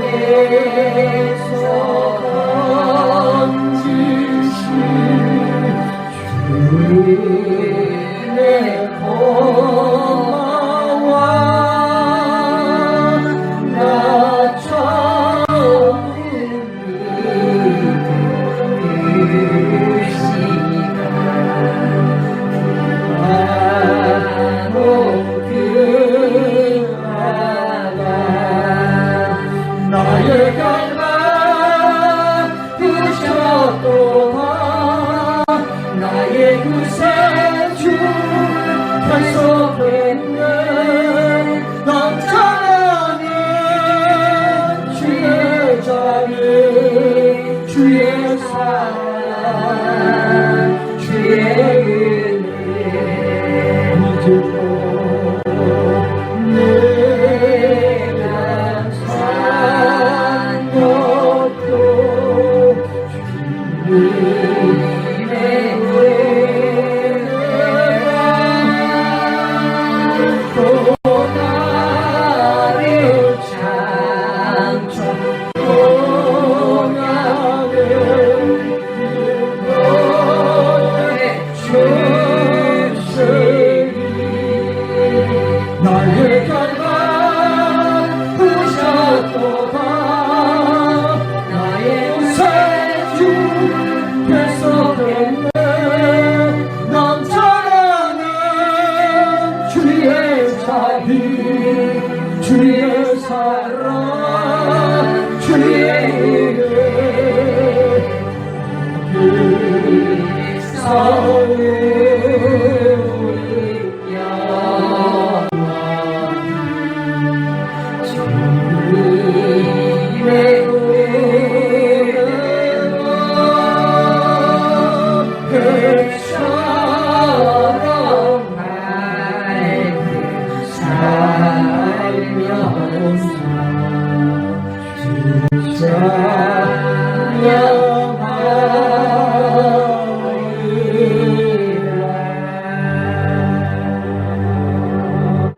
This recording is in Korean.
내 양에서. 나를 갈망 주셨도다 나의 구세주 탈속했는 그 넘쳐나는 주의 자리 주의 사랑 주의 이름 그 사랑을